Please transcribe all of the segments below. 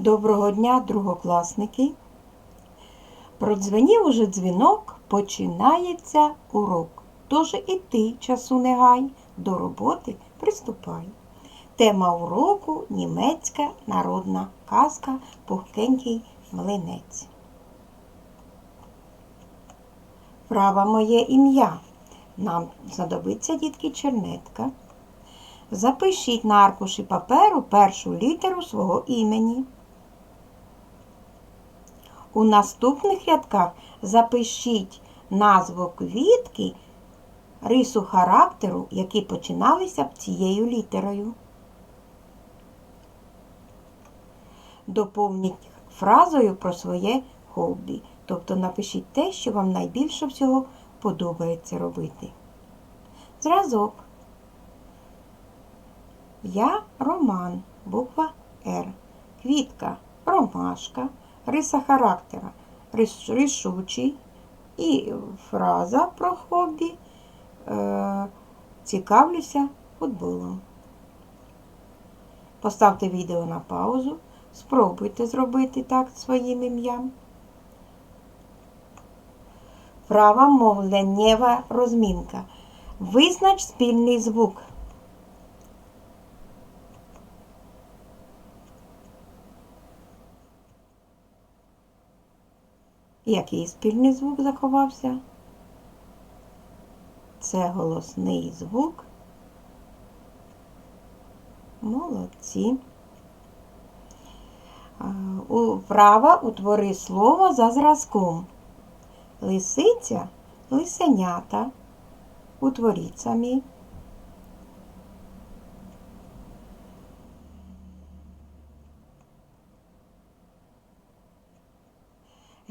Доброго дня, другокласники! Продзвенів уже дзвінок, починається урок. Тож і ти часу не гай, до роботи приступай. Тема уроку німецька народна казка Пухкенький млинець. Право моє ім'я. Нам знадобиться, дітки, чернетка. Запишіть на аркуші паперу першу літеру свого імені. У наступних рядках запишіть назву квітки, рису характеру, які починалися б цією літерою. Доповніть фразою про своє хобі. Тобто напишіть те, що вам найбільше всього подобається робити. Зразок. Я Роман, буква Р. Квітка ромашка, риса характера рішучий. І фраза про хобі. Е, цікавлюся футболом. Поставте відео на паузу. Спробуйте зробити так своїм ім'ям. Права мовленнєва розмінка. Визнач спільний звук. Який спільний звук заховався? Це голосний звук. Молодці. Вправа утвори слово за зразком. Лисиця, лисенята. Утворіть самі.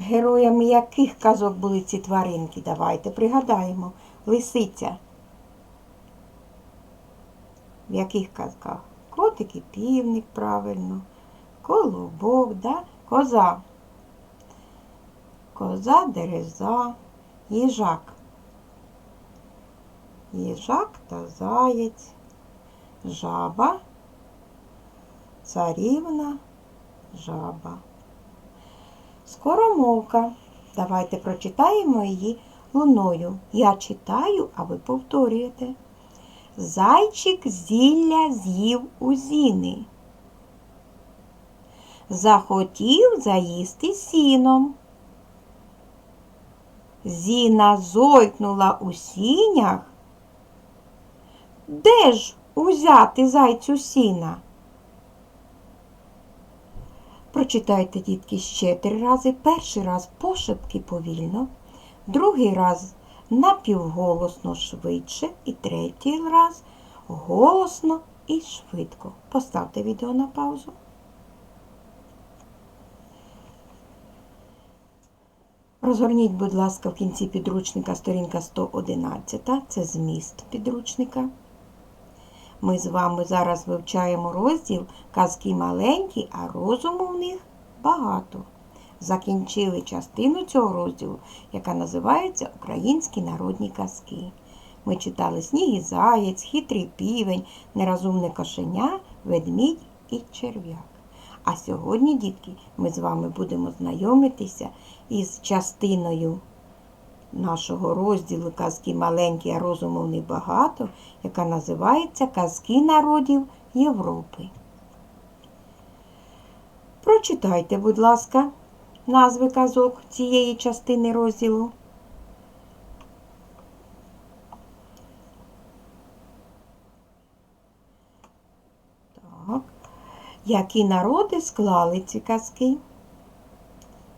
Героями яких казок були ці тваринки? Давайте пригадаємо. Лисиця. В яких казках? Котик і півник, правильно. Колобок, да? коза. Коза, дереза, їжак. Їжак та заєць, жаба, царівна, жаба. Скоромовка. Давайте прочитаємо її луною. Я читаю, а ви повторюєте. Зайчик зілля з'їв у зіни. Захотів заїсти сіном. Зіна зойкнула у сінях. Де ж узяти зайцю сіна? Прочитайте, дітки, ще три рази. Перший раз пошепки повільно, другий раз напівголосно швидше і третій раз голосно і швидко. Поставте відео на паузу. Розгорніть, будь ласка, в кінці підручника сторінка 111. Це зміст підручника. Ми з вами зараз вивчаємо розділ казки маленькі, а розуму в них багато. Закінчили частину цього розділу, яка називається Українські народні казки. Ми читали Сніг і заєць, хитрий півень, нерозумне кошеня, ведмідь і черв'як. А сьогодні, дітки, ми з вами будемо знайомитися із частиною нашого розділу Казки маленькі, а розуму в них багато, яка називається Казки народів Європи. Прочитайте, будь ласка, назви казок цієї частини розділу. Так. Які народи склали ці казки?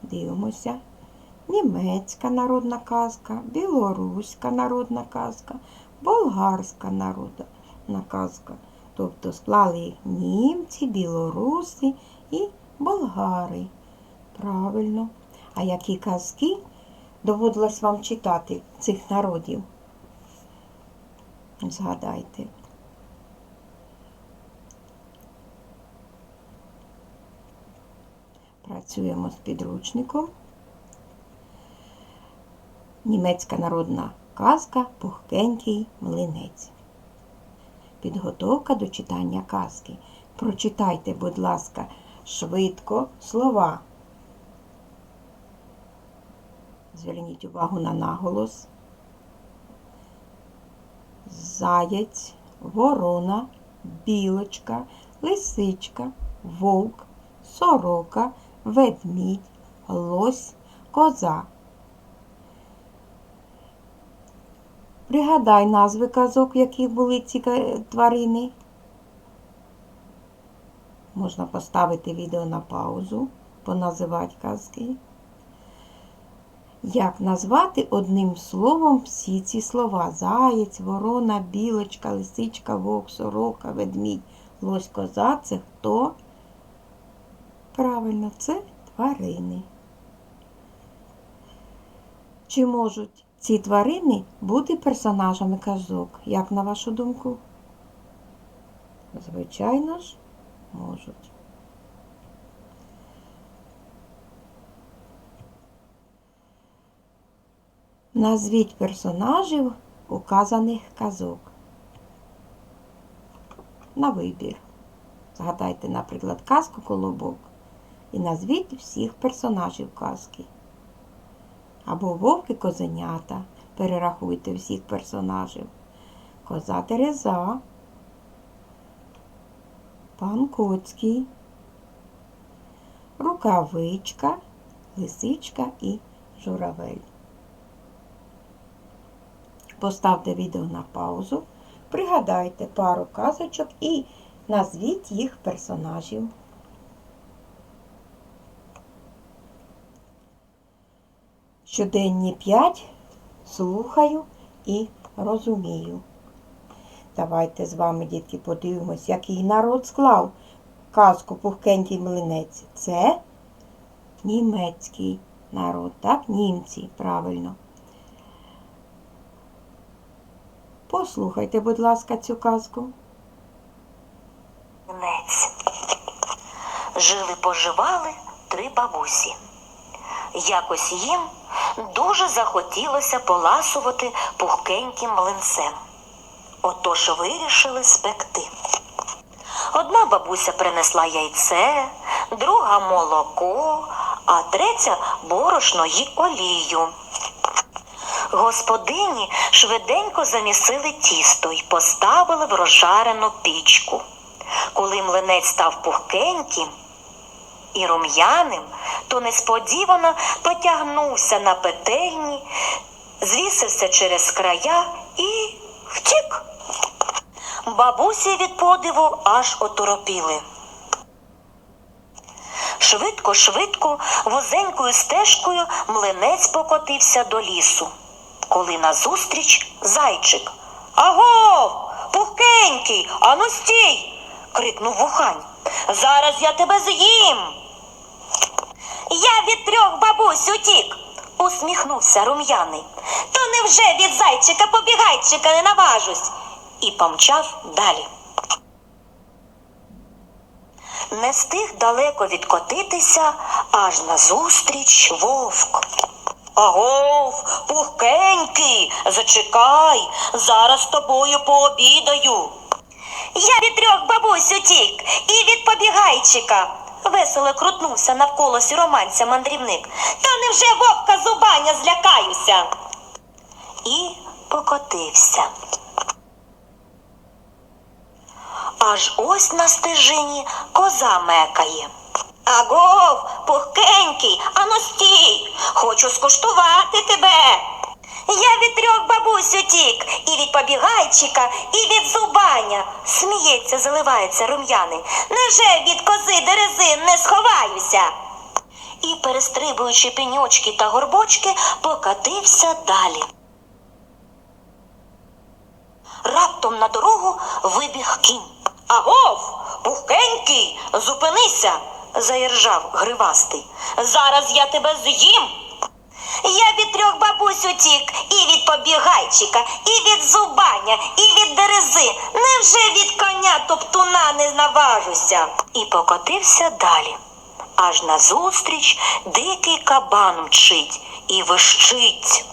Дивимося. Німецька народна казка, білоруська народна казка, болгарська народна казка. Тобто склали німці, білоруси і болгари. Правильно. А які казки доводилось вам читати цих народів? Згадайте. Працюємо з підручником. Німецька народна казка Пухкенький млинець. Підготовка до читання казки. Прочитайте, будь ласка, швидко слова. Зверніть увагу на наголос. Заєць, ворона, білочка, лисичка, вовк, сорока, ведмідь, лось, коза. Пригадай назви казок, в яких були ці тварини. Можна поставити відео на паузу, поназивати казки. Як назвати одним словом всі ці слова? Заєць, ворона, білочка, лисичка, вовк, сорока, ведмідь, лось, коза це хто? Правильно, це тварини. Чи можуть ці тварини бути персонажами казок? Як на вашу думку? Звичайно ж, можуть. Назвіть персонажів указаних казок. На вибір. Згадайте, наприклад, казку Колобок і назвіть всіх персонажів казки. Або вовки козенята. Перерахуйте всіх персонажів. Коза Тереза, пан Коцький, рукавичка, лисичка і журавель. Поставте відео на паузу, пригадайте пару казочок і назвіть їх персонажів. Щоденні 5 слухаю і розумію. Давайте з вами, дітки, подивимось, який народ склав казку Пухкенький млинець. Це німецький народ, так? Німці, правильно. Послухайте, будь ласка, цю казку. Кінець. Жили поживали три бабусі. Якось їм дуже захотілося поласувати пухкеньким млинцем. Отож вирішили спекти. Одна бабуся принесла яйце, друга молоко, а третя борошно й олію. Господині швиденько замісили тісто й поставили в розжарену пічку. Коли млинець став пухкеньким і рум'яним, то несподівано потягнувся на петельні, звісився через края і втік. Бабусі від подиву аж оторопіли. Швидко, швидко, вузенькою стежкою млинець покотився до лісу. Коли назустріч зайчик. Агов, пухкенький, ану стій. крикнув вухань. Зараз я тебе з'їм. Я від трьох бабусь утік, усміхнувся рум'яний. То невже від зайчика побігайчика не наважусь? І помчав далі. Не встиг далеко відкотитися, аж назустріч вовк. Агов, пухкенький, зачекай, зараз тобою пообідаю. Я від трьох бабусь утік і від побігайчика. Весело крутнувся навколо сіроманця мандрівник. Та невже вовка зубаня злякаюся? І покотився. Аж ось на стежині коза мекає. Агов, пухкенький, ану стій, хочу скуштувати тебе. Я від трьох бабусь утік, і від побігайчика, і від зубаня. Сміється, заливається рум'яний. Невже від кози дерези не сховаюся? І, перестрибуючи пеньочки та горбочки, покатився далі. Раптом на дорогу вибіг кінь. Агов, пухкенький, зупинися, заіржав гривастий. Зараз я тебе з'їм. Я від трьох бабусь утік, і від побігайчика, і від зубаня, і від дерези. Невже від коня топтуна не наважуся? І покотився далі. Аж назустріч дикий кабан мчить і вищить.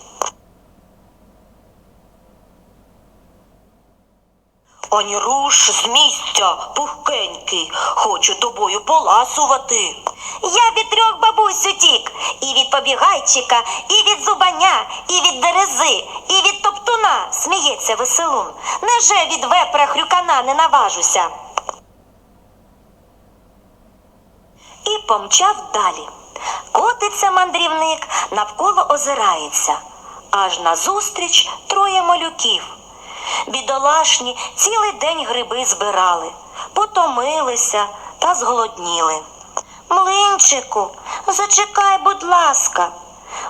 Ані руш з місця, пухкенький, хочу тобою поласувати. Я від трьох бабусь утік, і від побігайчика, і від зубаня, і від дерези, і від топтуна, сміється веселун. Неже від вепра хрюкана не наважуся. І помчав далі. Котиться мандрівник, навколо озирається. Аж назустріч троє малюків. Бідолашні цілий день гриби збирали, потомилися та зголодніли. Млинчику, зачекай, будь ласка,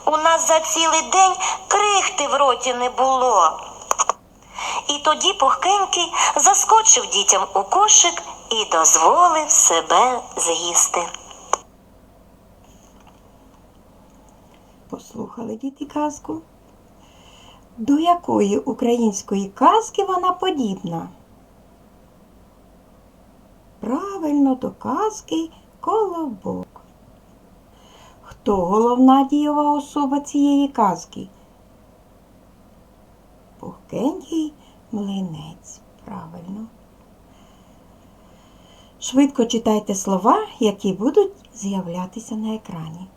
у нас за цілий день крихти в роті не було. І тоді пухкенький заскочив дітям у кошик і дозволив себе з'їсти. Послухали діти казку? До якої української казки вона подібна? Правильно, до казки Колобок. Хто головна дієва особа цієї казки? Пухкенький млинець. Правильно. Швидко читайте слова, які будуть з'являтися на екрані.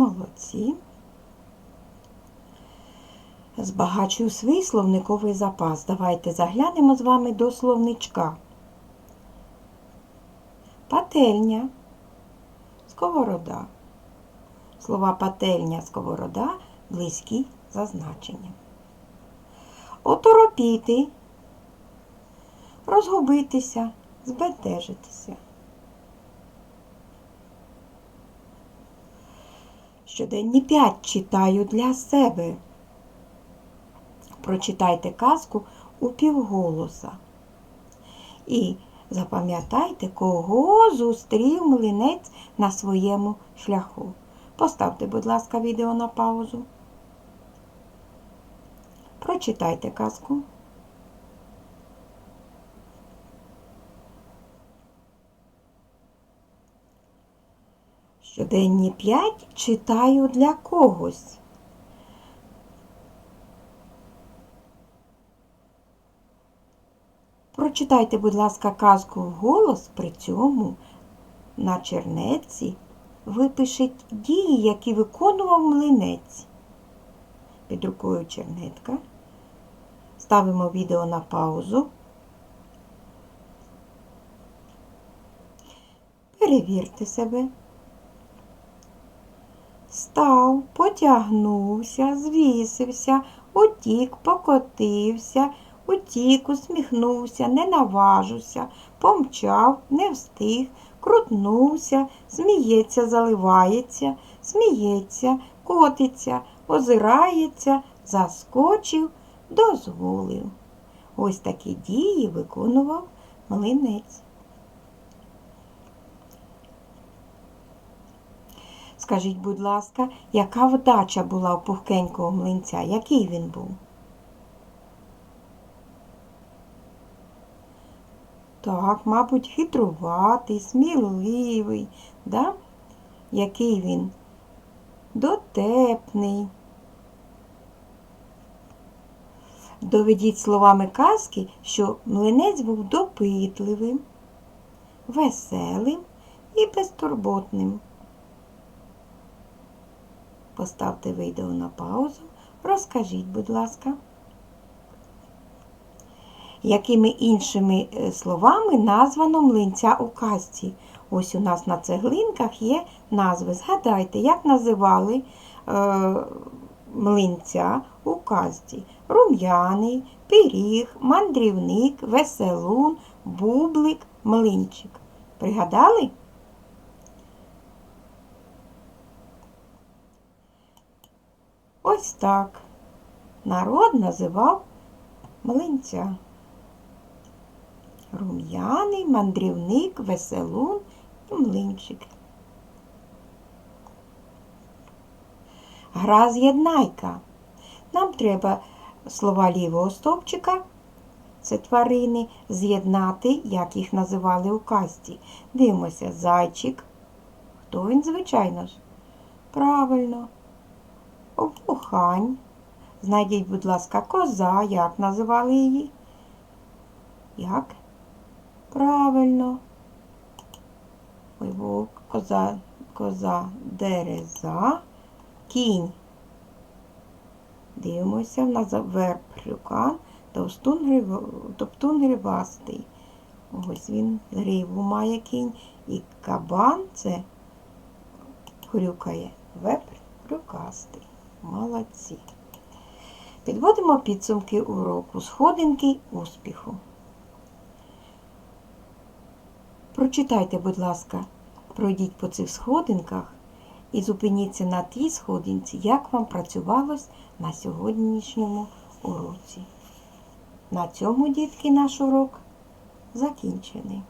Молодці. Збагачую свій словниковий запас. Давайте заглянемо з вами до словничка. Пательня, сковорода. Слова пательня, сковорода близькі за значенням. Оторопіти, розгубитися, збентежитися. Щоденні п'ять читаю для себе. Прочитайте казку у півголоса. І запам'ятайте, кого зустрів млинець на своєму шляху. Поставте, будь ласка, відео на паузу. Прочитайте казку. Щоденні п'ять читаю для когось. Прочитайте, будь ласка, казку вголос, при цьому на чернеці випишіть дії, які виконував млинець. Під рукою чернетка. Ставимо відео на паузу. Перевірте себе. Став, потягнувся, звісився, утік, покотився, утік, усміхнувся, не наважився, помчав, не встиг, крутнувся, сміється, заливається, сміється, котиться, озирається, заскочив, дозволив. Ось такі дії виконував млинець. Скажіть, будь ласка, яка вдача була у пухкенького млинця? Який він був? Так, мабуть, хитруватий, сміливий, да? який він дотепний. Доведіть словами казки, що млинець був допитливим, веселим і безтурботним. Поставте відео на паузу. Розкажіть, будь ласка, якими іншими е, словами названо млинця у казці? Ось у нас на цеглинках є назви. Згадайте, як називали е, млинця у казці? Рум'яний, пиріг, мандрівник, веселун, бублик, млинчик. Пригадали? Ось так. Народ називав млинця. Рум'яний, мандрівник, веселун і Млинчик. Гра з'єднайка. Нам треба слова лівого стовпчика, це тварини, з'єднати, як їх називали у касті. Дивимося, зайчик. Хто він, звичайно ж? Правильно. Вухань. Знайдіть, будь ласка, коза. Як називали її? Як? Правильно. Ой, вовк, коза, коза, дереза, кінь. Дивимося, в нас верб товстун, топтун гривастий. Ось він гриву має кінь. І кабан це хрюкає. Вепр хрюкастий. Молодці. Підводимо підсумки уроку. Сходинки успіху. Прочитайте, будь ласка, пройдіть по цих сходинках і зупиніться на тій сходинці, як вам працювалось на сьогоднішньому уроці. На цьому, дітки, наш урок закінчений.